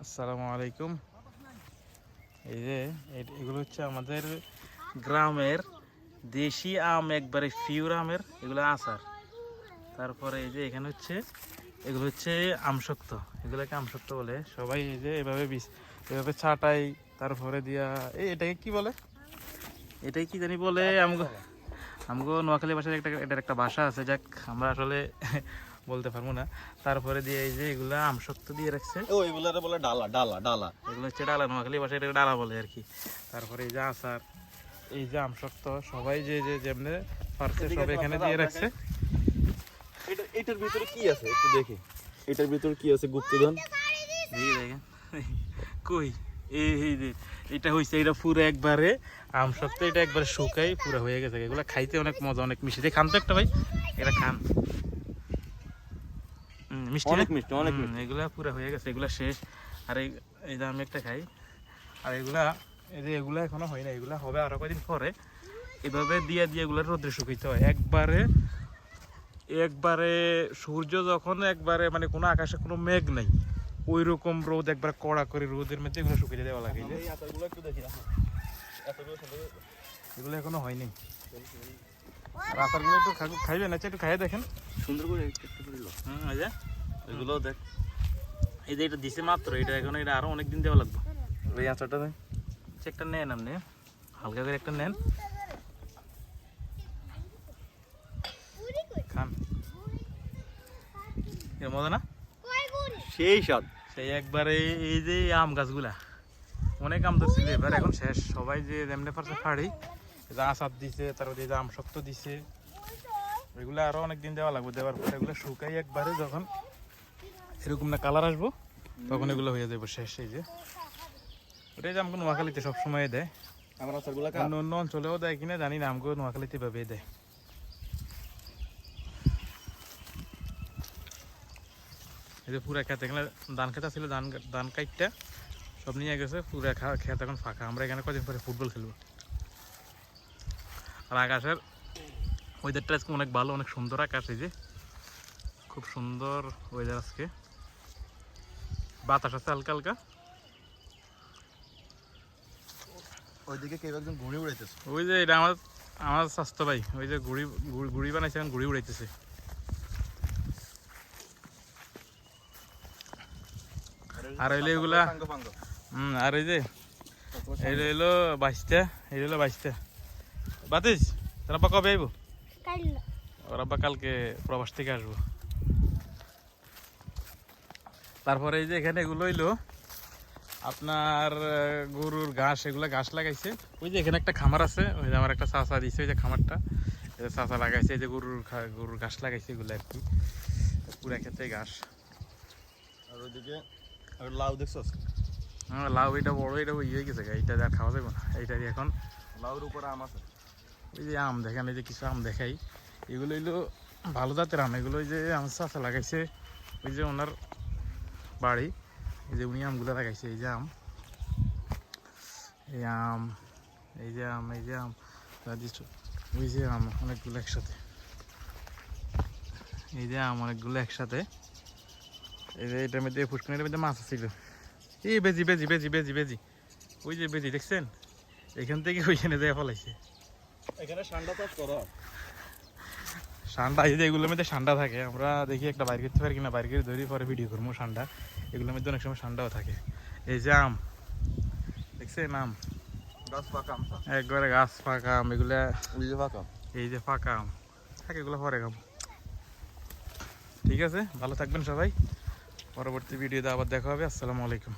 আসসালামু আলাইকুম। এই যে এগুলো হচ্ছে আমাদের গ্রামের দেশি আম, একবারে ফিউর আমের, এগুলো আচার। তারপরে এই যে এখানে হচ্ছে, এগুলো হচ্ছে আমশক্ত। এগুলোকে আমশক্ত বলে। সবাই এই যে এভাবে বিষ- এভাবে ছাটাই, তারপরে দিয়া, এই এটাকে কি বলে? এটাই কি জানি বলে? আমগো আমগো নোয়াখালী ভাষার একটা, এটার একটা ভাষা আছে। যাক, আমরা আসলে বলতে পারব না। তারপরে দিয়ে এই যে এগুলা আমশক্ত দিয়ে রাখছে। ও এগুলারে বলে ডালা ডালা ডালা। এগুলো হচ্ছে ডালা নোয়াখালী ভাষায় এটাকে ডালা বলে আর কি। তারপরে এই যে আচার এই যে আমশক্ত সবাই যে যে যেমনে পারছে সব এখানে দিয়ে রাখছে। এটা এটার ভিতরে কি আছে? একটু দেখি। এটার ভিতরে কি আছে গুপ্তধন? দেখি দেখেন। কই? এই এটা হইছে এটা পুরো একবারে আমশক্ত এটা একবারে শুকাই পুরো হয়ে গেছে। এগুলো খাইতে অনেক মজা অনেক দিয়ে খান তো একটা ভাই এটা খান। মিষ্টি অনেক মিষ্টি, অনেক এগুলা পুরো হয়ে গেছে এগুলা শেষ। আর এই যে আমি একটা খাই আর এগুলা এই যে এগুলা এখনও হয় না এগুলা হবে আরও কয়দিন পরে। এভাবে দিয়ে দিয়ে এগুলা রোদ্রে শুকাইতে হয়। একবারে একবারে সূর্য যখন একবারে মানে কোনো আকাশে কোনো মেঘ নাই ওই রকম রোদ একবার কড়া করে রোদের মধ্যে এগুলো শুকিয়ে দেওয়া লাগে। এগুলো এখনও হয়নি আর আচারগুলো একটু খাইবেন? আচ্ছা একটু খাইয়ে দেখেন। সুন্দর করে একটু একটু করে লো। হুম এই যে। এগুলো দেখ। এই যে এটা দিছে মাত্র এটা এখন এটা আরও অনেক দিন দেওয়া লাগবে। এই আচারটা দেখ আচ্ছা, একটা নেন আপনি। হালকা করে একটা নেন। খান। এর মজা না? সেই স্বাদ। সেই একবারে এই যে আম গাছগুলা। অনেক আম ধরছিল এবার এখন শেষ। সবাই যে যেমনি পারছে ফাড়ি। আচার দিছে তারপরে এই যে আম শক্ত দিছে। এগুলো আরও অনেক দিন দেওয়া লাগবে দেওয়ার পরে এগুলো শুকাই একবারে যখন এরকম না কালার আসব তখন এগুলো হয়ে যাবে শেষ এই যে। ওটাই যে আমাকে নোয়াখালীতে সবসময় দেয়। আমার আচারগুলো অন্য অন্য অঞ্চলেও দেয় কিনা জানি না আমাকে নোয়াখালীতে ভাবে দেয়। এই যে পুরা খেতে এখানে ধান খেতা ছিল ধান ধান কাইটটা সব নিয়ে গেছে পুরা খা খেত এখন ফাঁকা। আমরা এখানে কদিন পরে ফুটবল খেলব। আর আকাশের ওয়েদারটা আজকে অনেক ভালো অনেক সুন্দর আকাশ এই যে। খুব সুন্দর ওয়েদার আজকে। বাতাস আছে হালকা হালকা। ওইদিকে কেউ একজন ঘুরে উড়াইতেছে। ওই যে এটা আমার আমার স্বাস্থ্য ভাই ওই যে গুড়ি গুড়ি- গুড়ি বানাইছে এখন গুড়ি উড়াইতেছে। আর হইল এগুলা হুম আর এই যে এই হইল বাইশটা এই হইল বাইশটা। বাতিস তোর কবে আইব? ওর কালকে প্রবাস থেকে আসব। তারপরে এই যে এখানে এগুলো হইল আপনার গরুর ঘাস এগুলো ঘাস লাগাইছে। ওই যে এখানে একটা খামার আছে ওই যে আমার একটা চাষা দিছে ওই যে খামারটা। এই যে চাষা লাগাইছে এই যে গরুর গরুর ঘাস লাগাইছে এগুলো আর কি। পুরা ক্ষেত্রে ঘাস। আর ওইদিকে আর লাউ দেখছ হ্যাঁ লাউ এটা বড় এটা ওই হয়ে গেছে এইটা আর খাওয়া যাবে না। এইটা দিয়ে এখন লাউর উপরে আম আছে? ওই যে আম দেখেন এই যে কিছু আম দেখাই। এগুলো হইল ভালো জাতের আম এগুলো ওই যে আমার চাষা লাগাইছে। ওই যে ওনার বাড়ি। এই যে উনি আমগুলো লাগাইছে, এই যে আম। এই আম, এই যে আম, এই যে আম। ওই যে আম অনেকগুলো একসাথে। এই যে আম অনেকগুলো একসাথে। এই যে এটার মধ্যে ফুটকুনির মধ্যে মাছ ছিল এই বেজি বেজি বেজি বেজি বেজি। ওই যে বেজি, দেখছেন? এখান থেকে ওইখানে দেয়া ফলাইছে। এখানে ঠান্ডা চাষ করা ঠান্ডা এই যে এগুলোর মধ্যে ঠান্ডা থাকে আমরা দেখি একটা বাইর করতে পারি কিনা বাইর করে ধরি পরে ভিডিও করব ঠান্ডা এগুলোর মধ্যে অনেক সময় ঠান্ডাও থাকে। এই যে আম দেখছেন আম? গাছ পাকা একবারে গাছ ফাঁকা আম এগুলা পাকা এই যে ফাঁকা আম থাকে এগুলো পরে খাম ঠিক আছে ভালো থাকবেন সবাই। পরবর্তী ভিডিওতে আবার দেখা হবে আসসালামু আলাইকুম।